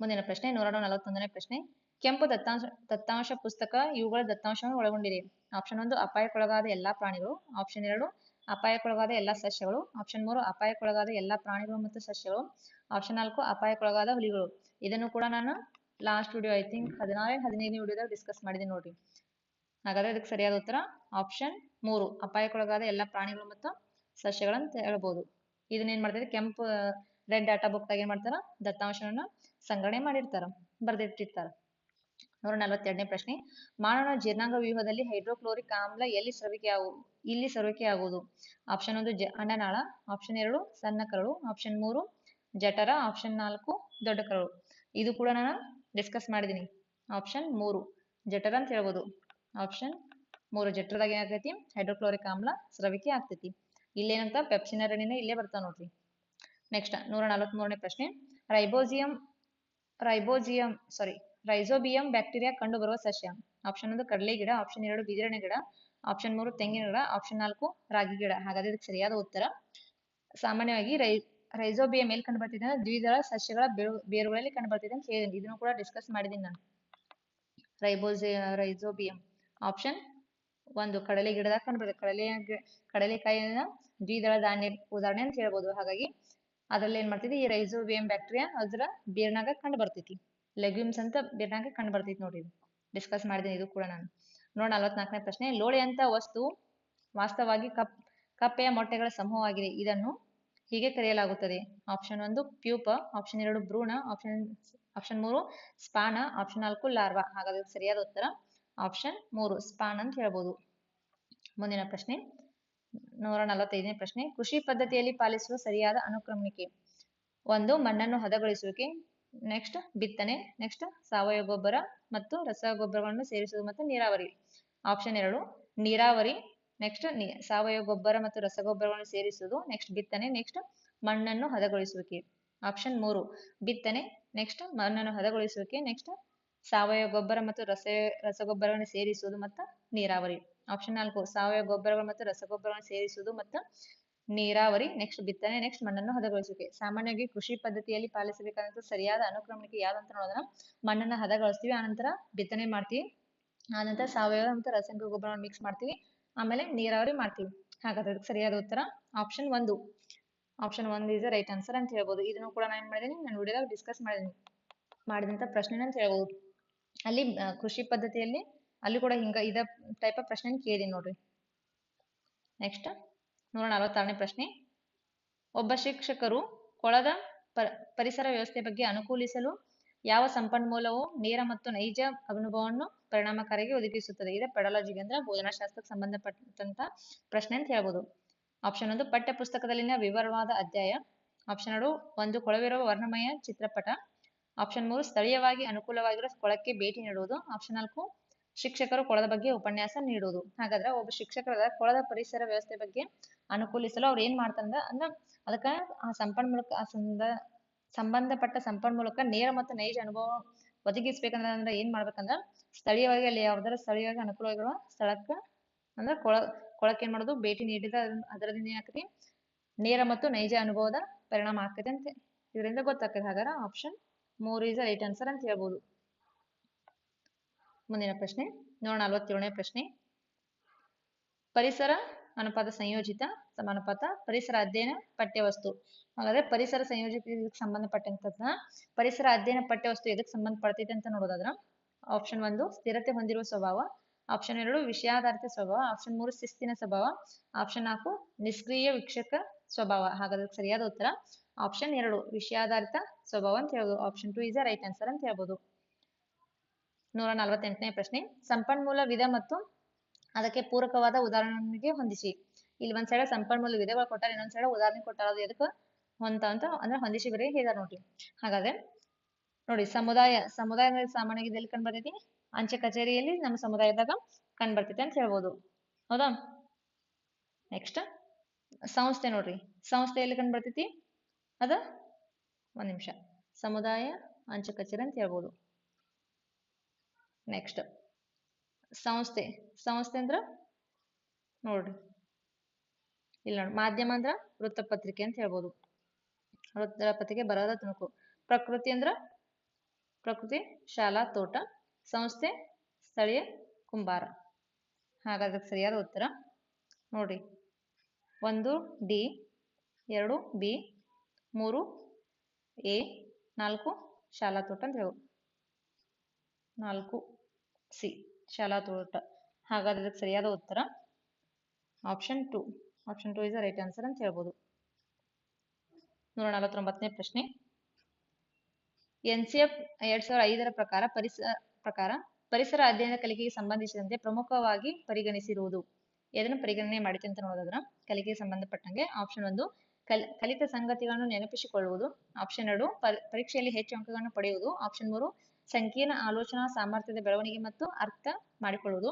ಮುಂದಿನ ಪ್ರಶ್ನೆ, ನೂರ ನಲವತ್ತೊಂದನೇ ಪ್ರಶ್ನೆ. ಕೆಂಪು ದತ್ತಾಂಶ ದತ್ತಾಂಶ ಪುಸ್ತಕ, ಇವುಗಳ ದತ್ತಾಂಶವನ್ನು ಒಳಗೊಂಡಿದೆ. ಆಪ್ಷನ್ ಒಂದು, ಅಪಾಯಕ್ಕೊಳಗಾದ ಎಲ್ಲಾ ಪ್ರಾಣಿಗಳು. ಆಪ್ಷನ್ ಎರಡು, ಅಪಾಯಕ್ಕೊಳಗಾದ ಎಲ್ಲಾ ಸಸ್ಯಗಳು. ಆಪ್ಷನ್ ಮೂರು, ಅಪಾಯಕ್ಕೊಳಗಾದ ಎಲ್ಲಾ ಪ್ರಾಣಿಗಳು ಮತ್ತು ಸಸ್ಯಗಳು. ಆಪ್ಷನ್ ನಾಲ್ಕು, ಅಪಾಯಕ್ಕೊಳಗಾದ ಹುಲಿಗಳು. ಇದನ್ನು ಕೂಡ ನಾನು ಲಾಸ್ಟ್ ವಿಡಿಯೋ ಐ ಥಿಂಕ್ ಹದಿನಾರೇ, ಹದಿನೈದನೇ ವಿಡಿಯೋದಾಗ ಡಿಸ್ಕಸ್ ಮಾಡಿದೆ ನೋಡ್ರಿ. ಹಾಗಾದ್ರೆ ಇದಕ್ಕೆ ಸರಿಯಾದ ಉತ್ತರ ಆಪ್ಷನ್ ಮೂರು. ಅಪಾಯಕ್ಕೊಳಗಾದ ಎಲ್ಲಾ ಪ್ರಾಣಿಗಳು ಮತ್ತು ಸಸ್ಯಗಳಂತ ಹೇಳ್ಬೋದು ಇದನ್ನ ಏನ್ ಮಾಡ್ತಾರೆ? ಕೆಂಪು ರೆಡ್ ಡಾಟಾ ಬುಕ್ ಏನ್ ಮಾಡ್ತಾರ? ದತ್ತಾಂಶವನ್ನು ಸಂಗ್ರಹಣೆ ಮಾಡಿರ್ತಾರ, ಬರೆದಿಟ್ಟಿರ್ತಾರ. ನೂರ ನಲವತ್ತೆರಡನೇ ಪ್ರಶ್ನೆ. ಮಾನವನ ಜೀರ್ಣಾಂಗ ವ್ಯೂಹದಲ್ಲಿ ಹೈಡ್ರೋಕ್ಲೋರಿಕ್ ಆಮ್ಲ ಎಲ್ಲಿ ಸ್ರವಿಕೆ ಆಗು, ಇಲ್ಲಿ ಸ್ರವಿಕೆ ಆಗುವುದು? ಆಪ್ಷನ್ ಒಂದು ಅಂಡನಾಳ ಆಪ್ಷನ್ ಎರಡು, ಸಣ್ಣ ಕರಳು. ಆಪ್ಷನ್ ಮೂರು, ಜಠರ. ಆಪ್ಷನ್ ನಾಲ್ಕು, ದೊಡ್ಡ ಕರಳು. ಇದು ಕೂಡ ನಾನು ಡಿಸ್ಕಸ್ ಮಾಡಿದ್ದೀನಿ ಆಪ್ಷನ್ ಮೂರು, ಜಠರ ಅಂತ ಹೇಳ್ಬೋದು. ಆಪ್ಷನ್ ಮೂರು ಜಠರದಾಗ ಏನಾಗ್ತೈತಿ? ಹೈಡ್ರೋಕ್ಲೋರಿಕ್ ಆಮ್ಲ ಸ್ರವಿಕೆ ಆಗ್ತೈತಿ. ಇಲ್ಲೇನಂತ ಪೆಪ್ಸಿನ ರೆಣಿನ ಇಲ್ಲೇ ಬರ್ತಾವ ನೋಡ್ರಿ. ನೆಕ್ಸ್ಟ್ ನೂರ ನಲವತ್ಮೂರನೇ ಪ್ರಶ್ನೆ. ರೈಬೋಜಿಯಂ ರೈಬೋಜಿಯಂ ಸಾರಿ ರೈಸೋಬಿಯಂ ಬ್ಯಾಕ್ಟೀರಿಯಾ ಕಂಡು ಬರುವ ಸಸ್ಯ. ಆಪ್ಷನ್ ಒಂದು ಕಡಲೆ ಗಿಡ ಆಪ್ಷನ್ ಎರಡು ಬಿದಿರಣೆ ಗಿಡ ಆಪ್ಷನ್ ಮೂರು ತೆಂಗಿನ ಗಿಡ ಆಪ್ಷನ್ ನಾಲ್ಕು ರಾಗಿ ಗಿಡ. ಹಾಗಾದ್ರೆ ಇದಕ್ಕೆ ಸರಿಯಾದ ಉತ್ತರ. ಸಾಮಾನ್ಯವಾಗಿ ರೈ, ರೈಸೋಬಿಯಂ ಎಲ್ಲಿ ಕಂಡು ದ್ವಿದಳ ಸಸ್ಯಗಳ ಬೇರುಗಳಲ್ಲಿ ಕಂಡು ಬರ್ತಿದೆ ಅಂತ ಹೇಳಿದ್ದೀನಿ. ಇದನ್ನು ಕೂಡ ಡಿಸ್ಕಸ್ ಮಾಡಿದ್ದೀನಿ ನಾನು. ರೈಬೋಜಿ ರೈಸೋಬಿಯಂ. ಆಪ್ಷನ್ ಒಂದು ಕಡಲೆ ಗಿಡದಾಗ ಕಂಡುಬರುತ್ತೆ ಕಡಲೆ ಕಡಲೆಕಾಯಿನ ದ್ವಿದಳ ಧಾನ್ಯ ಉದಾಹರಣೆ ಅಂತ ಹೇಳ್ಬೋದು. ಹಾಗಾಗಿ ಅದ್ರಲ್ಲಿ ಏನ್ ಮಾಡ್ತೈತಿ ಈ ರೈಸೋಬಿಯಂ ಬ್ಯಾಕ್ಟೀರಿಯಾ ಅದರ ಬೇರ್ನಾಗ ಕಂಡು ಬರ್ತೈತಿ. ಲೆಗ್ಯೂಮ್ಸ್ ಅಂತ ಬೇರ್ನಾಗ ಕಂಡು ಬರ್ತೈತಿ ನೋಡಿ ಡಿಸ್ಕಸ್ ಮಾಡಿದೆ ಇದು ಕೂಡ ನಾನು. ನೋಡ ನಲವತ್ನಾಲ್ಕನೇ ಪ್ರಶ್ನೆ. ಲೋಳೆ ಅಂತ ವಸ್ತು ವಾಸ್ತವವಾಗಿ ಕಪ್, ಕಪ್ಪೆಯ ಮೊಟ್ಟೆಗಳ ಸಮೂಹವಾಗಿದೆ. ಇದನ್ನು ಹೀಗೆ ಕರೆಯಲಾಗುತ್ತದೆ. ಆಪ್ಷನ್ ಒಂದು ಪ್ಯೂಪ ಆಪ್ಷನ್ ಎರಡು ಭ್ರೂಣ ಆಪ್ಷನ್ ಆಪ್ಷನ್ ಮೂರು ಸ್ಪಾನ ಆಪ್ಷನ್ ನಾಲ್ಕು ಲಾರ್ವಾ. ಹಾಗಾದ್ರೆ ಸರಿಯಾದ ಉತ್ತರ. ಆಪ್ಷನ್ ಮೂರು ಸ್ಪಾನ್ ಅಂತ ಹೇಳ್ಬೋದು. ಮುಂದಿನ ಪ್ರಶ್ನೆ, ನೂರ ನಲವತ್ತೈದನೇ ಪ್ರಶ್ನೆ, ಕೃಷಿ ಪದ್ಧತಿಯಲ್ಲಿ ಪಾಲಿಸುವ ಸರಿಯಾದ ಅನುಕ್ರಮಣಿಕೆ. ಒಂದು, ಮಣ್ಣನ್ನು ಹದಗೊಳಿಸುವಿಕೆ. ನೆಕ್ಸ್ಟ್ ಬಿತ್ತನೆ. ನೆಕ್ಸ್ಟ್ ಸಾವಯವ ಗೊಬ್ಬರ ಮತ್ತು ರಸಗೊಬ್ಬರಗಳನ್ನು ಸೇರಿಸುವುದು ಮತ್ತು ನೀರಾವರಿ. ಆಪ್ಷನ್ ಎರಡು, ನೀರಾವರಿ. ನೆಕ್ಸ್ಟ್ ಸಾವಯವ ಗೊಬ್ಬರ ಮತ್ತು ರಸಗೊಬ್ಬರಗಳನ್ನು ಸೇರಿಸುವುದು. ನೆಕ್ಸ್ಟ್ ಬಿತ್ತನೆ. ನೆಕ್ಸ್ಟ್ ಮಣ್ಣನ್ನು ಹದಗೊಳಿಸುವಿಕೆ. ಆಪ್ಷನ್ ಮೂರು, ಬಿತ್ತನೆ. ನೆಕ್ಸ್ಟ್ ಮಣ್ಣನ್ನು ಹದಗೊಳಿಸುವಿಕೆ. ನೆಕ್ಸ್ಟ್ ಸಾವಯವ ಗೊಬ್ಬರ ಮತ್ತು ರಸ ರಸಗೊಬ್ಬರಗಳನ್ನು ಸೇರಿಸುವುದು ಮತ್ತು ನೀರಾವರಿ. ಆಪ್ಷನ್ ನಾಲ್ಕು, ಸಾವಯವ ಗೊಬ್ಬರಗಳು ಮತ್ತು ರಸಗೊಬ್ಬರಗಳನ್ನು ಸೇರಿಸುವುದು ಮತ್ತು ನೀರಾವರಿ. ನೆಕ್ಸ್ಟ್ ಬಿತ್ತನೆ. ನೆಕ್ಸ್ಟ್ ಮಣ್ಣನ್ನು ಹದಗೊಳಿಸುವಿಕೆ. ಸಾಮಾನ್ಯವಾಗಿ ಕೃಷಿ ಪದ್ಧತಿಯಲ್ಲಿ ಪಾಲಿಸಬೇಕಾದಂತ ಸರಿಯಾದ ಅನುಕ್ರಮಣಿಕೆ ಅಂತ ನೋಡೋಣ ಮಣ್ಣನ್ನ ಹದಗೊಳಿಸ್ತೀವಿ, ಆನಂತರ ಬಿತ್ತನೆ ಮಾಡ್ತೀವಿ, ಆನಂತರ ಸಾವಯವ ಮತ್ತು ರಾಸಾಯನಿಕ ಗೊಬ್ಬರವನ್ನು ಮಿಕ್ಸ್ ಮಾಡ್ತೀವಿ, ಆಮೇಲೆ ನೀರಾವರಿ ಮಾಡ್ತೀವಿ. ಹಾಗಾದ್ರೆ ಸರಿಯಾದ ಉತ್ತರ? ಆಪ್ಷನ್ ಒಂದು. ಆಪ್ಷನ್ ಒಂದು ಇಸ್ ರೈಟ್ ಆನ್ಸರ್ ಅಂತ ಹೇಳ್ಬೋದು. ಇದನ್ನು ಕೂಡ ನಾನು ಏನ್ ಮಾಡಿದೀನಿ ನಾನು ವಿಡಿಯೋದಾಗ ಡಿಸ್ಕಸ್ ಮಾಡಿದೀನಿ ಮಾಡಿದಂತ ಪ್ರಶ್ನೆ ಅಂತ ಹೇಳ್ಬೋದು. ಅಲ್ಲಿ ಕೃಷಿ ಪದ್ಧತಿಯಲ್ಲಿ ಅಲ್ಲಿ ಕೂಡ ಹಿಂಗ ಇದ ಟೈಪ್ ಆಫ್ ಪ್ರಶ್ನೆ ಕೇಳಿ ನೋಡ್ರಿ. ನೆಕ್ಸ್ಟ್ ನೂರ ನಲವತ್ತಾರನೇ ಪ್ರಶ್ನೆ. ಒಬ್ಬ ಶಿಕ್ಷಕರು ಕೊಳದ ಪರಿಸರ ವ್ಯವಸ್ಥೆ ಬಗ್ಗೆ ಅನುಕೂಲಿಸಲು ಯಾವ ಸಂಪನ್ಮೂಲವು ನೇರ ಮತ್ತು ನೈಜ ಅನುಭವವನ್ನು ಪರಿಣಾಮಕಾರಿಯಾಗಿ ಒದಗಿಸುತ್ತದೆ? ಇದು ಪೆಡಾಲಜಿಗೆ ಅಂದ್ರೆ ಭೋಜನಶಾಸ್ತ್ರಕ್ಕೆ ಸಂಬಂಧಪಟ್ಟಂತ ಪ್ರಶ್ನೆ ಅಂತ ಹೇಳ್ಬೋದು. ಆಪ್ಷನ್ ಒಂದು ಪಠ್ಯ ಪುಸ್ತಕದಲ್ಲಿನ ವಿವರವಾದ ಅಧ್ಯಾಯ. ಆಪ್ಷನ್ ಎರಡು, ಒಂದು ಕೊಳವಿರುವ ವರ್ಣಮಯ ಚಿತ್ರಪಟ. ಆಪ್ಷನ್ ಮೂರು, ಸ್ಥಳೀಯವಾಗಿ ಅನುಕೂಲವಾಗಿರೋ ಕೊಳಕ್ಕೆ ಭೇಟಿ ನೀಡುವುದು. ಆಪ್ಷನ್ ನಾಲ್ಕು, ಶಿಕ್ಷಕರು ಕೊಳದ ಬಗ್ಗೆ ಉಪನ್ಯಾಸ ನೀಡುವುದು. ಹಾಗಾದ್ರೆ ಒಬ್ಬ ಶಿಕ್ಷಕರ ಕೊಳದ ಪರಿಸರ ವ್ಯವಸ್ಥೆ ಬಗ್ಗೆ ಅನುಕೂಲಿಸಲು ಅವ್ರು ಏನ್ ಮಾಡ್ತಾರಂದ್ರ ಅಂದ್ರ ಅದಕ್ಕ ಆ ಸಂಪನ್ಮೂಲಕ, ಆ ಸಂದ, ಸಂಬಂಧಪಟ್ಟ ಸಂಪನ್ಮೂಲಕ ನೇರ ಮತ್ತು ನೈಜ ಅನುಭವ ಒದಗಿಸ್ಬೇಕಂದ್ರ ಅಂದ್ರೆ ಏನ್ ಮಾಡ್ಬೇಕಂದ್ರ ಸ್ಥಳೀಯವಾಗಿ ಅಲ್ಲಿ ಯಾವ್ದಾರ ಸ್ಥಳೀಯವಾಗಿ ಅನುಕೂಲವಾಗಿರುವ ಸ್ಥಳಕ್ಕ ಅಂದ್ರ ಕೊಳ, ಕೊಳಕ್ಕೆ ಏನ್ ಮಾಡೋದು? ಭೇಟಿ ನೀಡಿದ ಅದರದಿಂದ ಏನಾಗ್ತೈತಿ? ನೇರ ಮತ್ತು ನೈಜ ಅನುಭವದ ಪರಿಣಾಮ ಆಗ್ತದೆ ಅಂತ ಇದರಿಂದ ಗೊತ್ತಾಗ್ತದೆ ಹಾಗಾದ್ರೆ ಆಪ್ಷನ್ ಮೂರ್ ಈಸ್ ರೈಟ್ ಆನ್ಸರ್ ಅಂತ ಹೇಳ್ಬೋದು. ಮುಂದಿನ ಪ್ರಶ್ನೆ, ನೂರ ನಲವತ್ತೇಳನೇ ಪ್ರಶ್ನೆ. ಪರಿಸರ ಅನುಪಾತ ಸಂಯೋಜಿತ ಸಮಾನುಪಾತ, ಪರಿಸರ ಅಧ್ಯಯನ ಪಠ್ಯವಸ್ತು. ಹಾಗಾದ್ರೆ ಪರಿಸರ ಸಂಯೋಜಿತ ಇದಕ್ಕೆ ಸಂಬಂಧಪಟ್ಟಂತದ್ನ ಪರಿಸರ ಅಧ್ಯಯನ ಪಠ್ಯವಸ್ತು ಎದಕ್ಕೆ ಸಂಬಂಧಪಡ್ತೈತೆ ಅಂತ ನೋಡೋದಾದ್ರ ಆಪ್ಷನ್ ಒಂದು, ಸ್ಥಿರತೆ ಹೊಂದಿರುವ ಸ್ವಭಾವ. ಆಪ್ಷನ್ ಎರಡು, ವಿಷಯಾಧಾರಿತ ಸ್ವಭಾವ. ಆಪ್ಷನ್ ಮೂರು, ಶಿಸ್ತಿನ ಸ್ವಭಾವ. ಆಪ್ಷನ್ ನಾಲ್ಕು, ನಿಷ್ಕ್ರಿಯ ವೀಕ್ಷಕ ಸ್ವಭಾವ. ಹಾಗಾದ್ರೆ ಸರಿಯಾದ ಉತ್ತರ ಆಪ್ಷನ್ ಎರಡು ವಿಷಯಾಧಾರಿತ ಸ್ವಭಾವ ಅಂತ ಹೇಳ್ಬೋದು. Option two is right answer ಅಂತ ಹೇಳ್ಬೋದು. ನೂರ ನಲವತ್ತೆಂಟನೇ ಪ್ರಶ್ನೆ. ಸಂಪನ್ಮೂಲ ವಿಧ ಮತ್ತು ಅದಕ್ಕೆ ಪೂರಕವಾದ ಉದಾಹರಣೆಗೆ ಹೊಂದಿಸಿ. ಇಲ್ಲಿ ಒಂದ್ ಸೈಡ ಸಂಪನ್ಮೂಲ ವಿಧಗಳು ಕೊಟ್ಟಾರೆ, ಇನ್ನೊಂದ್ ಸೈಡ್ ಉದಾಹರಣೆ ಕೊಟ್ಟಾರ, ಅದು ಎದಕ್ಕೆ ಹೊಂತ ಅಂತ ಅಂದ್ರೆ ಹೊಂದಿಸಿ ಬರೀ ಹೇಳಿದಾರ ನೋಡ್ರಿ ಹಾಗಾದ್ರೆ ನೋಡಿ, ಸಮುದಾಯ ಸಮುದಾಯ ಸಾಮಾನ್ಯವಾಗಿ ಎಲ್ಲಿ ಕಂಡು ಬರ್ತೈತಿ ಅಂಚೆ ಕಚೇರಿಯಲ್ಲಿ ನಮ್ಮ ಸಮುದಾಯದಾಗ ಕಂಡು ಬರ್ತೈತಿ ಅಂತ ಹೇಳ್ಬೋದು. ಹೌದಾ? ನೆಕ್ಸ್ಟ್ ಸಂಸ್ಥೆ ನೋಡ್ರಿ. ಸಂಸ್ಥೆ ಎಲ್ಲಿ ಕಂಡು ಬರ್ತೈತಿ ಅದ? ಒಂದು ನಿಮಿಷ. ಸಮುದಾಯ ಅಂಚೆ ಕಚೇರಿ ಅಂತ ಹೇಳ್ಬೋದು. ನೆಕ್ಸ್ಟ್ ಸಂಸ್ಥೆ. ಸಂಸ್ಥೆ ಅಂದ್ರ ನೋಡ್ರಿ. ಇಲ್ಲ ನೋಡಿ ಮಾಧ್ಯಮ ಅಂದ್ರ ವೃತ್ತಪತ್ರಿಕೆ ಅಂತ ಹೇಳ್ಬೋದು. ವೃತ್ತಪತ್ರಿಕೆ ಬರೋದ ತುಣುಕು. ಪ್ರಕೃತಿ ಅಂದ್ರ ಪ್ರಕೃತಿ, ಶಾಲಾ, ತೋಟ. ಸಂಸ್ಥೆ, ಸ್ಥಳೀಯ ಕುಂಬಾರ. ಹಾಗಾದ್ರೆ ಸರಿಯಾದ ಉತ್ತರ. ನೋಡ್ರಿ. ಒಂದು ಡಿ, ಎರಡು ಬಿ. ಮೂರು, ಎ, ನಾಲ್ಕು, ಶಾಲಾ ತೋಟ ಅಂತ ಹೇಳು ನಾಲ್ಕು, ಸಿ, ಶಾಲಾ ತೋಟ. ಹಾಗಾದ್ರೆ ಇದಕ್ಕೆ ಸರಿಯಾದ ಉತ್ತರ? Option two option two is the right answer ಅಂತ ಹೇಳ್ಬೋದು. ನೂರ ನಲವತ್ತೊಂಬತ್ತನೇ ಪ್ರಶ್ನೆ. ಎನ್ ಸಿ ಎಫ್ ಎರಡ್ ಸಾವಿರದ ಐದರ ಪ್ರಕಾರ ಪರಿಸರ ಪ್ರಕಾರ ಪರಿಸರ ಅಧ್ಯಯನ ಕಲಿಕೆಗೆ ಸಂಬಂಧಿಸಿದಂತೆ ಪ್ರಮುಖವಾಗಿ ಪರಿಗಣಿಸಿರುವುದು. ಎದನ್ನು ಪರಿಗಣನೆ ಮಾಡಿದೆ ಅಂತ ನೋಡೋದಾದ್ರ ಕಲಿಕೆಗೆ ಸಂಬಂಧಪಟ್ಟಂಗೆ ಆಪ್ಷನ್ ಒಂದು ಕಲ್, ಕಲಿತ ಸಂಗತಿಗಳನ್ನು ನೆನಪಿಸಿಕೊಳ್ಳುವುದು. ಆಪ್ಷನ್ ಎರಡು ಪರೀಕ್ಷೆಯಲ್ಲಿ ಹೆಚ್ಚು ಅಂಕಗಳನ್ನು ಪಡೆಯುವುದು. ಆಪ್ಷನ್ ಮೂರು, ಸಂಕೀರ್ಣ ಆಲೋಚನಾ ಸಾಮರ್ಥ್ಯದ ಬೆಳವಣಿಗೆ ಮತ್ತು ಅರ್ಥ ಮಾಡಿಕೊಳ್ಳುವುದು.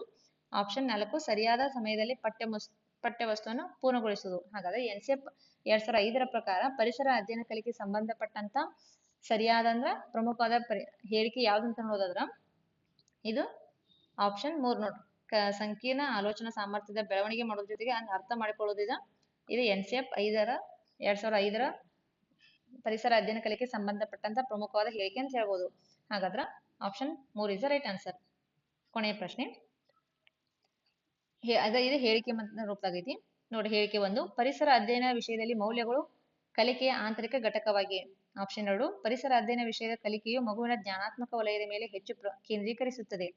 ಆಪ್ಷನ್ ನಾಲ್ಕು, ಸರಿಯಾದ ಸಮಯದಲ್ಲಿ ಪಠ್ಯ ಪಠ್ಯವಸ್ತುವನ್ನು ಪೂರ್ಣಗೊಳಿಸುವುದು. ಹಾಗಾದ್ರೆ ಎಫ್ ಎರಡ್ ಸಾವಿರ ಐದರ ಪ್ರಕಾರ ಪರಿಸರ ಅಧ್ಯಯನ ಕಲಿಕೆ ಸಂಬಂಧಪಟ್ಟಂತ ಸರಿಯಾದ ಅಂದ್ರ ಪ್ರಮುಖವಾದ ಪರಿ, ಹೇಳಿಕೆ ಅಂತ ನೋಡೋದಾದ್ರ, ಇದು ಆಪ್ಷನ್ ಮೂರ್ ನೋಡ್ರಿ ಸಂಕೀರ್ಣ ಆಲೋಚನಾ ಸಾಮರ್ಥ್ಯದ ಬೆಳವಣಿಗೆ ಮಾಡೋದ್ರ ಜೊತೆಗೆ ಅರ್ಥ ಮಾಡಿಕೊಳ್ಳೋದು ಇದು. ಇದು ಎನ್ ಸಿ ಎಫ್ ಐದರ ಎರಡ್ ಸಾವಿರದ ಐದರ ಪರಿಸರ ಅಧ್ಯಯನ ಕಲಿಕೆ ಸಂಬಂಧಪಟ್ಟಂತ ಪ್ರಮುಖವಾದ ಹೇಳಿಕೆ ಅಂತ ಹೇಳ್ಬೋದು. ಹಾಗಾದ್ರ ಆಪ್ಷನ್ ಮೂರ್ ಇಸ್ ದ ರೈಟ್ ಆನ್ಸರ್ ಕೊನೆಯ ಪ್ರಶ್ನೆ. ಅದ ಇದು ಹೇಳಿಕೆ ರೂಪದಾಗೈತಿ ನೋಡಿ, ಹೇಳಿಕೆ ಒಂದು, ಪರಿಸರ ಅಧ್ಯಯನ ವಿಷಯದಲ್ಲಿ ಮೌಲ್ಯಗಳು ಕಲಿಕೆಯ ಆಂತರಿಕ ಘಟಕವಾಗಿ. ಆಪ್ಷನ್ ಎರಡು, ಪರಿಸರ ಅಧ್ಯಯನ ವಿಷಯದ ಕಲಿಕೆಯು ಮಗುವಿನ ಜ್ಞಾನಾತ್ಮಕ ವಲಯದ ಮೇಲೆ ಹೆಚ್ಚು ಕೇಂದ್ರೀಕರಿಸುತ್ತದೆ.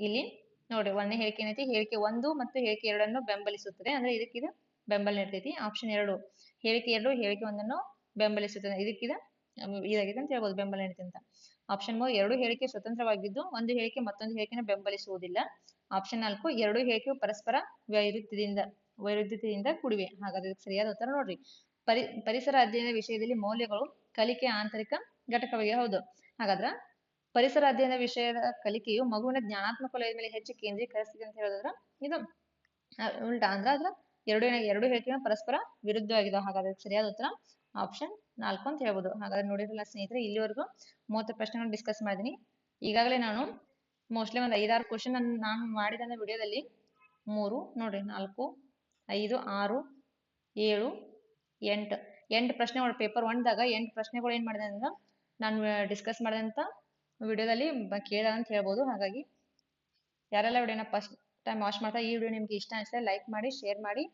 ಇಲ್ಲಿ ನೋಡಿ, ಒಂದನೇ ಹೇಳಿಕೆ ಏನೈತಿ? ಹೇಳಿಕೆ ಒಂದು ಮತ್ತು ಹೇಳಿಕೆ ಎರಡನ್ನು ಬೆಂಬಲಿಸುತ್ತದೆ. ಅಂದ್ರೆ ಇದಕ್ಕಿದು ಬೆಂಬಲ ನೀಡ್ತೈತಿ. ಆಪ್ಷನ್ ಎರಡು ಹೇಳಿಕೆ ಎರಡು, ಹೇಳಿಕೆ ಒಂದನ್ನು ಬೆಂಬಲಿಸುತ್ತದೆ. ಇದಕ್ಕಿದ, ಇದಾಗಿದೆ ಅಂತ ಹೇಳ್ಬೋದು, ಬೆಂಬಲ ನೀಡುತ್ತೆ ಅಂತ. ಆಪ್ಷನ್ ಮೂರು, ಎರಡು ಹೇಳಿಕೆ ಸ್ವತಂತ್ರವಾಗಿದ್ದು, ಒಂದು ಹೇಳಿಕೆ ಮತ್ತೊಂದು ಹೇಳಿಕೆನ ಬೆಂಬಲಿಸುವುದಿಲ್ಲ. ಆಪ್ಷನ್ ನಾಲ್ಕು, ಎರಡು ಹೇಳಿಕೆಯು ಪರಸ್ಪರ ವೈರುಧ್ಯದಿಂದ, ವೈರುಧ್ಯತೆಯಿಂದ ಕೂಡಿವೆ. ಹಾಗಾದ್ರೆ ಸರಿಯಾದ ಉತ್ತರ ನೋಡ್ರಿ. ಪರಿ, ಪರಿಸರ ಅಧ್ಯಯನ ವಿಷಯದಲ್ಲಿ ಮೌಲ್ಯಗಳು ಕಲಿಕೆಯ ಆಂತರಿಕ ಘಟಕವಾಗಿ ಹೌದು. ಹಾಗಾದ್ರ ಪರಿಸರ ಅಧ್ಯಯನ ವಿಷಯದ ಕಲಿಕೆಯು ಮಗುವಿನ ಜ್ಞಾನಾತ್ಮಕ ವಲಯದ ಮೇಲೆ ಹೆಚ್ಚು ಕೇಂದ್ರೀಕರಿಸಿದೆ ಅಂತ ಹೇಳೋದ್ರ ಇದು ಉಲ್ಟಾ, ಅಂದ್ರ ಅದ್ರ ಎರಡು ಎರಡು ಹೇಳಿಕೆಗಳು ಪರಸ್ಪರ ವಿರುದ್ಧವಾಗಿದೆ. ಹಾಗಾದ್ರೆ ಸರಿಯಾದ ಉತ್ತರ. ಆಪ್ಷನ್ ನಾಲ್ಕು ಅಂತ ಹೇಳ್ಬೋದು. ಹಾಗಾದ್ರೆ ನೋಡಿರಲ್ಲ ಸ್ನೇಹಿತರೆ, ಇಲ್ಲಿವರೆಗೂ ಮೂವತ್ತು ಪ್ರಶ್ನೆಗಳನ್ನು ಡಿಸ್ಕಸ್ ಮಾಡಿದೀನಿ. ಈಗಾಗಲೇ ನಾನು ಮೋಸ್ಟ್ಲಿ ಒಂದು ಐದಾರು ಕ್ವಶನ್ ನಾನು ಮಾಡಿದಂಥ ವಿಡಿಯೋದಲ್ಲಿ ಮೂರು ನೋಡ್ರಿ ನಾಲ್ಕು, ಐದು, ಆರು, ಏಳು, ಎಂಟು. ಎಂಟು ಪ್ರಶ್ನೆಗಳು ಪೇಪರ್ ಒನ್ದಾಗ ಎಂಟು ಪ್ರಶ್ನೆಗಳು ಏನು ಮಾಡಿದೆ ಅಂದ್ರೆ ನಾನು ಡಿಸ್ಕಸ್ ಮಾಡಿದಂಥ ವಿಡಿಯೋದಲ್ಲಿ ಕೇಳ ಅಂತ ಹೇಳ್ಬೋದು. ಹಾಗಾಗಿ ಯಾರೆಲ್ಲ ವಿಡಿಯೋನ ಫಸ್ಟ್ ಟೈಮ್ ವಾಚ್ ಮಾಡ್ತಾ ಈ ವಿಡಿಯೋ ನಿಮ್ಗೆ ಇಷ್ಟ ಅನಿಸಿದ್ರೆ ಲೈಕ್ ಮಾಡಿ ಶೇರ್ ಮಾಡಿ.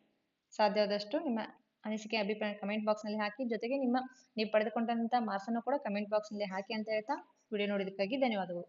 ಸಾಧ್ಯವಾದಷ್ಟು ನಿಮ್ಮ ಅನಿಸಿಕೆ, ಅಭಿಪ್ರಾಯ ಕಮೆಂಟ್ ಬಾಕ್ಸ್ನಲ್ಲಿ ಹಾಕಿ. ಜೊತೆಗೆ ನಿಮ್ಮ, ನೀವು ಪಡೆದುಕೊಂಡಂಥ ಮಾರ್ಕ್ಸನ್ನು ಕೂಡ ಕಮೆಂಟ್ ಬಾಕ್ಸ್ನಲ್ಲಿ ಹಾಕಿ ಅಂತ ಹೇಳ್ತಾ ವಿಡಿಯೋ ನೋಡಿದ್ದಕ್ಕಾಗಿ ಧನ್ಯವಾದಗಳು.